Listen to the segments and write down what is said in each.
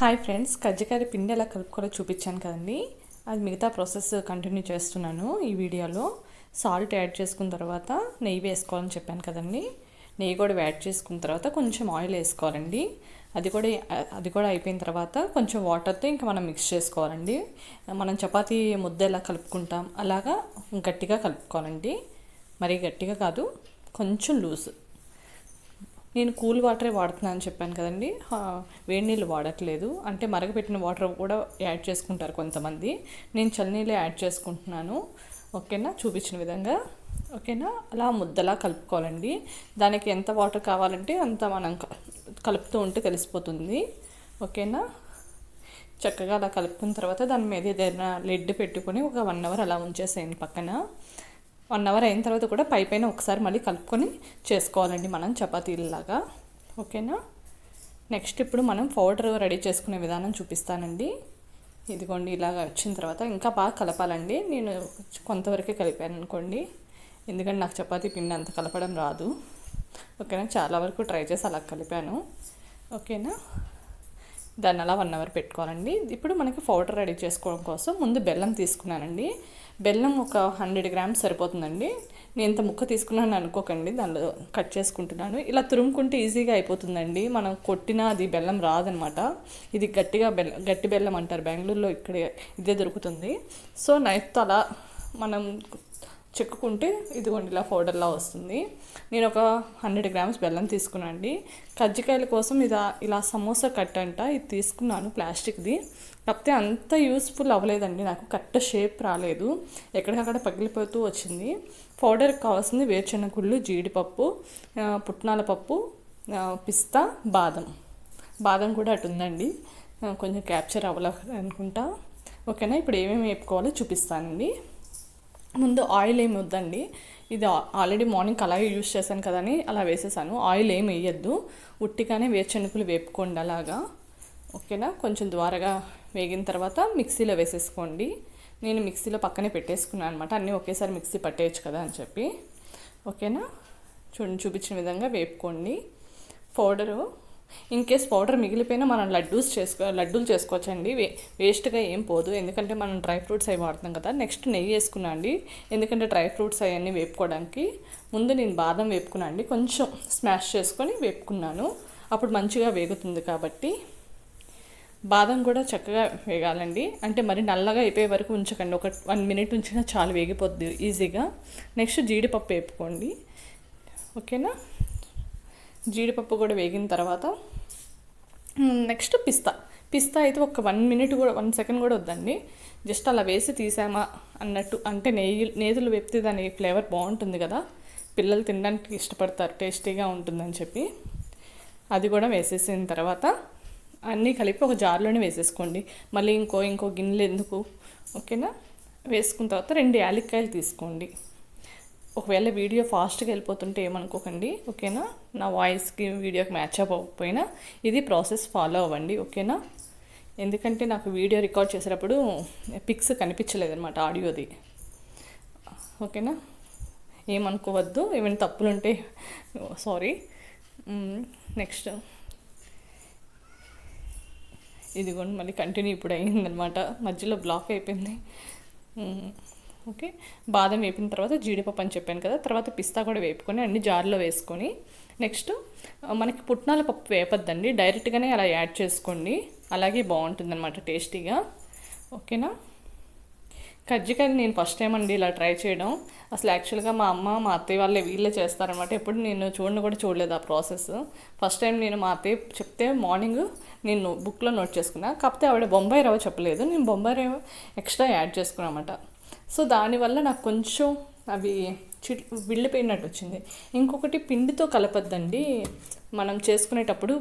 Hi friends కజ్జికాయ పిండి ఎలా కలుపుకోవాలో చూపించాను కదండి. అది మిగతా ప్రాసెస్ కంటిన్యూ చేస్తున్నాను ఈ వీడియోలో. సాల్ట్ యాడ్ చేసుకున్న తర్వాత నెయ్యి వేసుకోవాలని చెప్పాను కదండి. నెయ్యి కూడా యాడ్ చేసుకున్న తర్వాత కొంచెం ఆయిల్ వేసుకోవాలండి. అది కూడా అది కూడా అయిపోయిన తర్వాత కొంచెం వాటర్తో ఇంకా మనం మిక్స్ చేసుకోవాలండి. మనం చపాతీ ముద్ద ఎలా కలుపుకుంటాం అలాగా గట్టిగా కలుపుకోవాలండి. మరీ గట్టిగా కాదు కొంచెం లూజ్. నేను కూల్ వాటరే వాడుతున్నాను అని చెప్పాను కదండి. వేడి నీళ్ళు వాడట్లేదు. అంటే మరగపెట్టిన వాటర్ కూడా యాడ్ చేసుకుంటారు కొంతమంది. నేను చల్లనీళ్ళే యాడ్ చేసుకుంటున్నాను. ఓకేనా? చూపించిన విధంగా. ఓకేనా? అలా ముద్దలా కలుపుకోవాలండి. దానికి ఎంత వాటర్ కావాలంటే అంత మనం కలుపుతూ ఉంటే తెలిసిపోతుంది. ఓకేనా? చక్కగా అలా కలుపుకున్న తర్వాత దాని మీద ఏదైనా లెడ్ పెట్టుకొని ఒక వన్ అవర్ అలా ఉంచేసేయండి పక్కన. వన్ అవర్ అయిన తర్వాత కూడా పై పైన ఒకసారి మళ్ళీ కలుపుకొని చేసుకోవాలండి మనం చపాతీలాగా ఓకేనా? నెక్స్ట్ ఇప్పుడు మనం పౌడర్ రెడీ చేసుకునే విధానం చూపిస్తానండి. ఇదిగోండి ఇలాగ వచ్చిన తర్వాత ఇంకా బాగా కలపాలండి. నేను కొంతవరకే కలిపాను అనుకోండి. ఎందుకంటే నాకు చపాతీ పిండి అంత కలపడం రాదు. ఓకేనా? చాలా వరకు ట్రై చేసి అలా కలిపాను. ఓకేనా? దాన్ని అలా వన్ అవర్ పెట్టుకోవాలండి. ఇప్పుడు మనకి పౌడర్ రెడీ చేసుకోవడం కోసం ముందు బెల్లం తీసుకున్నానండి. బెల్లం ఒక హండ్రెడ్ గ్రామ్స్ సరిపోతుందండి. నేను ఇంత ముక్క తీసుకున్నాను అనుకోకండి దానిలో కట్ చేసుకుంటున్నాను. ఇలా తురుముకుంటే ఈజీగా అయిపోతుందండి. మనం కొట్టినా అది బెల్లం రాదనమాట. ఇది గట్టిగా బెల్లం గట్టి బెల్లం అంటారు. బెంగళూరులో ఇక్కడ ఇదే దొరుకుతుంది. సో నైఫ్తో అలా మనం చెక్కుకుంటే ఇదిగోండి ఇలా పౌడర్లా వస్తుంది. నేను ఒక హండ్రెడ్ గ్రామ్స్ బెల్లం తీసుకున్నాండి. కజ్జికాయల కోసం ఇది ఇలా సమోసా కట్ అంట ఇది తీసుకున్నాను ప్లాస్టిక్ది. కాకపోతే అంత యూస్ఫుల్ అవ్వలేదండి నాకు కరెక్ట్ షేప్ రాలేదు. ఎక్కడికక్కడ పగిలిపోతూ వచ్చింది. పౌడర్కి కావాల్సింది వేరుశెనగ గుళ్ళు జీడిపప్పు పుట్నాల పప్పు పిస్తా బాదం. బాదం కూడా అటు ఉందండి. కొంచెం క్యాప్చర్ అవ్వలేదు అనుకుంటా ఓకేనా? ఇప్పుడు ఏమేమి వేపుకోవాలో చూపిస్తానండి. ముందు ఆయిల్ ఏమి వద్దండి. ఇది ఆల్రెడీ మార్నింగ్ అలాగే యూస్ చేశాను కదా అని అలా వేసేసాను. ఆయిల్ ఏమి వేయద్దు. ఉట్టిగానే వేరుశనగలు వేపుకోండి అలాగా. ఓకేనా? కొంచెం ద్వారగా వేగిన తర్వాత మిక్సీలో వేసేసుకోండి. నేను మిక్సీలో పక్కనే పెట్టేసుకున్నాను అనమాట అన్నీ ఒకేసారి మిక్సీ పట్టేయచ్చు కదా అని చెప్పి. ఓకేనా? చూడండి చూపించిన విధంగా వేపుకోండి. పౌడరు ఇన్ కేస్ పౌడర్ మిగిలిపోయినా మనం లడ్డూస్ చేసుకో లడ్డూలు చేసుకోవచ్చండి. వే వేస్ట్గా ఏం పోదు. ఎందుకంటే మనం డ్రై ఫ్రూట్స్ అవి వాడుతాం కదా. నెక్స్ట్ నెయ్యి వేసుకున్నా అండి. ఎందుకంటే డ్రై ఫ్రూట్స్ అవన్నీ వేపుకోవడానికి. ముందు నేను బాదం వేపుకున్నా అండి. కొంచెం స్మాష్ చేసుకొని వేపుకున్నాను. అప్పుడు మంచిగా వేగుతుంది కాబట్టి. బాదం కూడా చక్కగా వేగాలండి. అంటే మరి నల్లగా అయిపోయే వరకు ఉంచకండి. ఒక వన్ మినిట్ ఉంచినా చాలు వేగిపోద్ది ఈజీగా. నెక్స్ట్ జీడిపప్పు వేపుకోండి. ఓకేనా? జీడిపప్పు కూడా వేగిన తర్వాత నెక్స్ట్ పిస్తా. పిస్తా అయితే ఒక వన్ మినిట్ కూడా వన్ సెకండ్ కూడా వద్దండి. జస్ట్ అలా వేసి తీసామా అన్నట్టు. అంటే నెయ్యి నేతులు వేపితే దాని ఫ్లేవర్ బాగుంటుంది కదా. పిల్లలు తినడానికి ఇష్టపడతారు టేస్టీగా ఉంటుందని చెప్పి. అది కూడా వేసేసిన తర్వాత అన్నీ కలిపి ఒక జార్లోనే వేసేసుకోండి. మళ్ళీ ఇంకో ఇంకో గిన్నెలు ఎందుకు? ఓకేనా? వేసుకున్న తర్వాత రెండు యాలక్కాయలు తీసుకోండి. ఒకవేళ వీడియో ఫాస్ట్గా వెళ్ళిపోతుంటే ఏమనుకోకండి ఓకేనా? నా వాయిస్కి వీడియోకి మ్యాచ్ అవ్వకపోయినా ఇది ప్రాసెస్ ఫాలో అవ్వండి ఓకేనా? ఎందుకంటే నాకు వీడియో రికార్డ్ చేసేటప్పుడు పిక్స్ కనిపించలేదన్నమాట ఆడియోది. ఓకేనా? ఏమనుకోవద్దు ఏమైనా తప్పులు ఉంటే సారీ నెక్స్ట్ ఇదిగోండి మళ్ళీ కంటిన్యూ ఇప్పుడు అయిందనమాట మధ్యలో బ్లాక్ అయిపోయింది. ఓకే? బాదం వేపిన తర్వాత జీడిపప్పు అని చెప్పాను కదా తర్వాత పిస్తా కూడా వేపుకొని అన్ని జార్లో వేసుకొని నెక్స్ట్ మనకి పుట్నాల పప్పు వేపద్దండి. డైరెక్ట్గానే అలా యాడ్ చేసుకోండి. అలాగే బాగుంటుంది అనమాట టేస్టీగా. ఓకేనా? కజ్జికాయలు నేను ఫస్ట్ టైం అండి ఇలా ట్రై చేయడం. అసలు యాక్చువల్గా మా అమ్మ మా అత్తయ్య వాళ్ళే వీళ్ళే చేస్తారనమాట ఎప్పుడు నేను చూడను కూడా చూడలేదు ఆ ప్రాసెస్. ఫస్ట్ టైం నేను మా అత్తయ్య చెప్తే మార్నింగ్ నేను బుక్లో నోట్ చేసుకున్నా. కాకపోతే ఆవిడ బొంబాయి రవ్వ చెప్పలేదు. నేను బొంబాయి రవ్వ ఎక్స్ట్రా యాడ్ చేసుకున్నామట సో దానివల్ల నాకు కొంచెం అవి చిట్ విళ్ళిపోయినట్టు వచ్చింది. ఇంకొకటి పిండితో కలపద్దండి. మనం చేసుకునేటప్పుడు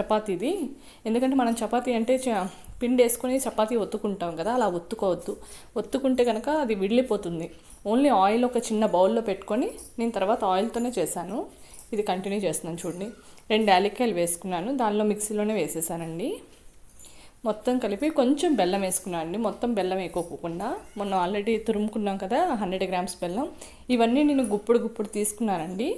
చపాతీది. ఎందుకంటే మనం చపాతీ అంటే చ- పిండి వేసుకొని చపాతీ ఒత్తుకుంటాం కదా అలా ఒత్తుకోవద్దు. ఒత్తుకుంటే కనుక అది విడిలిపోతుంది ఓన్లీ ఆయిల్ ఒక చిన్న బౌల్లో పెట్టుకొని నేను తర్వాత ఆయిల్తోనే చేశాను. ఇది కంటిన్యూ చేస్తున్నాను చూడండి. రెండు యాలక్కాయలు వేసుకున్నాను. దానిలో మిక్సీలోనే వేసేసానండి. మొత్తం కలిపి కొంచెం బెల్లం వేసుకున్నాను అండి. మొత్తం బెల్లం వేసుకోకుండా మొన్న ఆల్రెడీ తురుముకున్నాం కదా హండ్రెడ్ గ్రామ్స్ బెల్లం. ఇవన్నీ నేను గుప్పుడు గుప్పుడు తీసుకున్నానండి.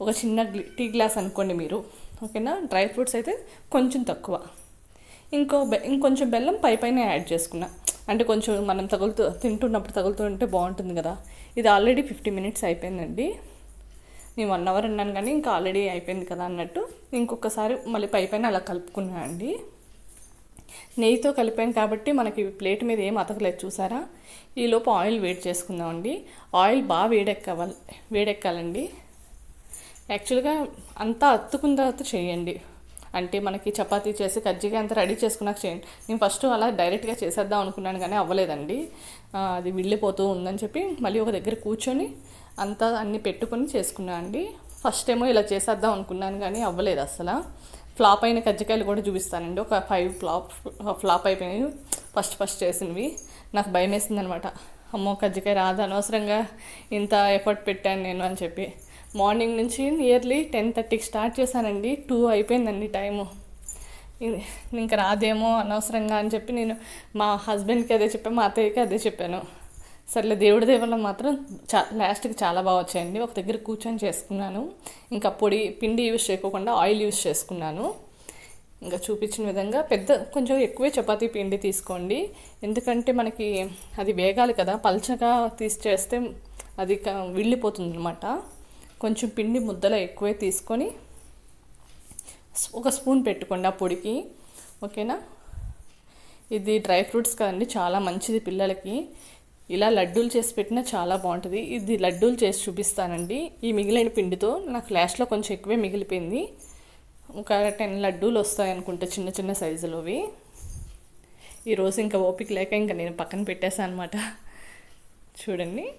ఒక చిన్న టీ గ్లాస్ అనుకోండి మీరు. ఓకేనా? డ్రై ఫ్రూట్స్ అయితే కొంచెం తక్కువ. ఇంకో బె ఇంకొంచెం బెల్లం పై పైన యాడ్ చేసుకున్నా. అంటే కొంచెం మనం తగులుతూ తింటున్నప్పుడు తగులుతూ ఉంటే బాగుంటుంది కదా. ఇది ఆల్రెడీ ఫిఫ్టీ మినిట్స్ అయిపోయిందండి. నేను వన్ అవర్ అన్నాను కానీ ఇంకా ఆల్రెడీ అయిపోయింది కదా అన్నట్టు. ఇంకొకసారి మళ్ళీ పై పైన అలా కలుపుకున్నాను అండి. నెయ్యితో కలిపాను కాబట్టి మనకి ప్లేట్ మీద ఏం అతకలేదు చూసారా? ఈలోపు ఆయిల్ వేడి చేసుకుందామండి ఆయిల్ బాగా వేడెక్కవాలి వేడెక్కాలండి. యాక్చువల్గా అంతా అత్తుకున్న తర్వాత చేయండి. అంటే మనకి చపాతీ చేసి కజ్జిగా అంతా రెడీ చేసుకున్నాక చేయండి. నేను ఫస్ట్ అలా డైరెక్ట్గా చేసేద్దాం అనుకున్నాను కానీ అవ్వలేదండి. అది వెళ్ళిపోతూ ఉందని చెప్పి మళ్ళీ ఒక దగ్గర కూర్చొని అంతా అన్నీ పెట్టుకొని చేసుకున్నాను అండి. ఫస్ట్ ఏమో ఇలా చేసేద్దాం అనుకున్నాను కానీ అవ్వలేదు అసలు. ఫ్లాప్ అయిన కజ్జికాయలు కూడా చూపిస్తానండి. ఒక ఫైవ్ ఫ్లాప్ ఫ్లాప్ అయిపోయినాయి. ఫస్ట్ ఫస్ట్ చేసినవి. నాకు భయం వేసింది అనమాట అమ్మో కజ్జికాయ రాదు అనవసరంగా ఇంత ఎఫర్ట్ పెట్టాను నేను అని చెప్పి. మార్నింగ్ నుంచి నియర్లీ టెన్ థర్టీకి స్టార్ట్ చేశానండి. టూ అయిపోయిందండి టైము ఇంకా రాదేమో అనవసరంగా అని చెప్పి నేను మా హస్బెండ్కి అదే చెప్పాను మా అత్తయ్యకి అదే చెప్పాను. సర్లే దేవుడి దేవుళ్ళ మాత్రం చా లాస్ట్కి చాలా బాగా వచ్చాయండి. ఒక దగ్గర కూర్చొని చేసుకున్నాను. ఇంకా పొడి పిండి యూస్ చేయకోకుండా ఆయిల్ యూస్ చేసుకున్నాను. ఇంకా చూపించిన విధంగా పెద్ద కొంచెం ఎక్కువే చపాతీ పిండి తీసుకోండి. ఎందుకంటే మనకి అది వేగాలి కదా. పల్చగా తీసి చేస్తే అది విళ్ళిపోతుంది అనమాట కొంచెం పిండి ముద్దలో ఎక్కువే తీసుకొని ఒక స్పూన్ పెట్టుకోండి ఆ పొడికి. ఓకేనా? ఇది డ్రై ఫ్రూట్స్ కదండి చాలా మంచిది పిల్లలకి. ఇలా లడ్డూలు చేసి పెట్టినా చాలా బాగుంటుంది. ఇది లడ్డూలు చేసి చూపిస్తానండి. ఈ మిగిలిన పిండితో నాకు లాస్ట్లో కొంచెం ఎక్కువే మిగిలిపోయింది. ఒక టెన్ లడ్డూలు వస్తాయి అనుకుంటా చిన్న చిన్న సైజులోవి. ఈరోజు ఇంకా ఓపిక లేక ఇంకా నేను పక్కన పెట్టేశాను అనమాట చూడండి.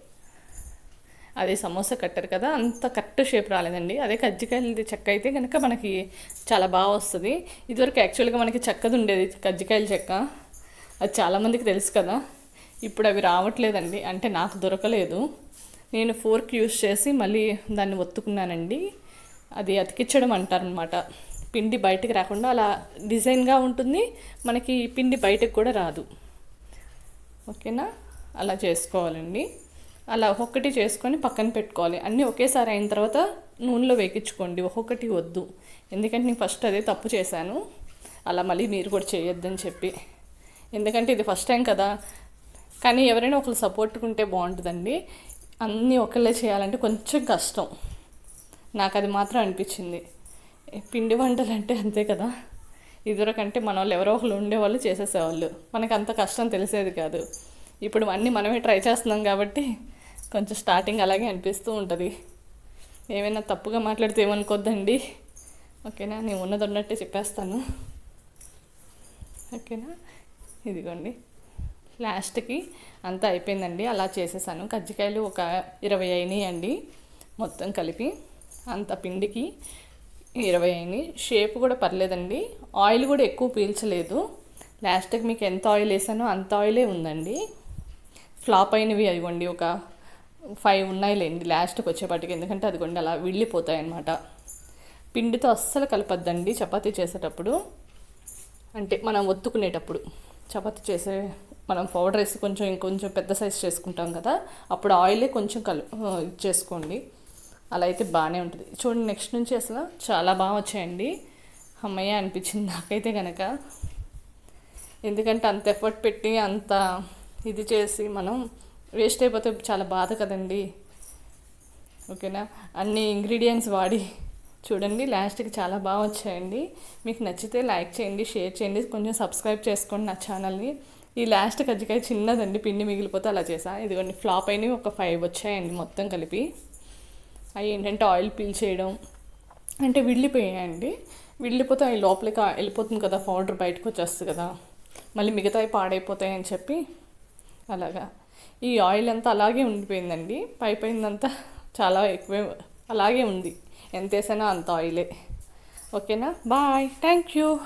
అదే సమోసా కట్టారు కదా అంత కరెక్ట్ షేప్ రాలేదండి. అదే కజ్జికాయలది చెక్క అయితే కనుక మనకి చాలా బాగా వస్తుంది. ఇదివరకు యాక్చువల్గా మనకి చెక్కది ఉండేది కజ్జికాయల చెక్క. అది చాలామందికి తెలుసు కదా. ఇప్పుడు అవి రావట్లేదండి. అంటే నాకు దొరకలేదు. నేను ఫోర్క్ యూస్ చేసి మళ్ళీ దాన్ని ఒత్తుకున్నానండి. అది అతికించడం అంటారనమాట. పిండి బయటకు రాకుండా అలా డిజైన్గా ఉంటుంది. మనకి పిండి బయటకు కూడా రాదు. ఓకేనా? అలా చేసుకోవాలండి. అలా ఒక్కొక్కటి చేసుకొని పక్కన పెట్టుకోవాలి. అన్నీ ఒకేసారి అయిన తర్వాత నూనెలో వేగించుకోండి. ఒక్కొక్కటి వద్దు. ఎందుకంటే నేను ఫస్ట్ అదే తప్పు చేశాను. అలా మళ్ళీ మీరు కూడా చేయొద్దని చెప్పి. ఎందుకంటే ఇది ఫస్ట్ టైం కదా. కానీ ఎవరైనా ఒకరు సపోర్ట్ ఉంటే బాగుంటుందండి. అన్నీ ఒకళ్ళే చేయాలంటే కొంచెం కష్టం. నాకు అది మాత్రం అనిపించింది. పిండి వంటలు అంటే అంతే కదా. ఇదివరకంటే మన వాళ్ళు ఎవరో ఒకరు ఉండేవాళ్ళు చేసేసేవాళ్ళు. మనకు అంత కష్టం తెలిసేది కాదు. ఇప్పుడు అన్నీ మనమే ట్రై చేస్తున్నాం కాబట్టి కొంచెం స్టార్టింగ్ అలాగే అనిపిస్తూ ఉంటుంది. ఏమైనా తప్పుగా మాట్లాడితే ఏమనుకోద్దండి. ఓకేనా? నేను ఉన్నది ఉన్నట్టే చెప్పేస్తాను. ఓకేనా? ఇదిగోండి. లాస్ట్కి అంతా అయిపోయిందండి. అలా చేసేసాను. కజ్జికాయలు ఒక ఇరవై అయినాయండి మొత్తం కలిపి. అంత పిండికి ఇరవై అయినాయి. షేప్ కూడా పర్లేదండి. ఆయిల్ కూడా ఎక్కువ పీల్చలేదు. లాస్ట్కి మీకు ఎంత ఆయిల్ వేసానో అంత ఆయిలే ఉందండి. ఫ్లాప్ అయినవి అదిగోండి ఒక ఫైవ్ ఉన్నాయిలేండి లాస్ట్కి వచ్చేపాటికి. ఎందుకంటే అదిగోండి అలా విళ్ళిపోతాయి అన్నమాట పిండితో అస్సలు కలపద్దండి చపాతీ చేసేటప్పుడు. అంటే మనం ఒత్తుకునేటప్పుడు. చపాతీ చేసే మనం పౌడర్ వేసి కొంచెం ఇంకొంచెం పెద్ద సైజ్ చేసుకుంటాం కదా అప్పుడు ఆయిలే కొంచెం కలు చేసుకోండి. అలా అయితే బాగానే ఉంటుంది. చూడండి నెక్స్ట్ నుంచి అసలు చాలా బాగా వచ్చాయండి. అమ్మయ్య అనిపించింది నాకైతే కనుక ఎందుకంటే అంత ఎఫర్ట్ పెట్టి అంత ఇది చేసి మనం వేస్ట్ అయిపోతే చాలా బాధ కదండి. ఓకేనా? అన్ని ఇంగ్రీడియంట్స్ వాడి చూడండి లాస్ట్కి చాలా బాగా వచ్చాయండి. మీకు నచ్చితే లైక్ చేయండి షేర్ చేయండి. కొంచెం సబ్స్క్రైబ్ చేసుకోండి నా ఛానల్ని. ఈ లాస్ట్ కజ్జికాయ చిన్నదండి పిండి మిగిలిపోతే అలా చేసా. ఇదిగోండి ఫ్లాప్ అయినవి ఒక ఫైవ్ వచ్చాయండి మొత్తం కలిపి. అవి ఏంటంటే ఆయిల్ పీల్ చేయడం. అంటే విడిలిపోయాయండి. విడిలిపోతే అవి లోపలికి వెళ్ళిపోతుంది కదా పౌడర్ బయటకు వచ్చేస్తుంది కదా. మళ్ళీ మిగతావి పాడైపోతాయని చెప్పి అలాగా. ఈ ఆయిల్ అంతా అలాగే ఉండిపోయిందండి. పైపోయిందంతా చాలా ఎక్కువే అలాగే ఉంది. ఎంత వేసైనా అంత ఆయిలే ఓకేనా? బాయ్. Thank you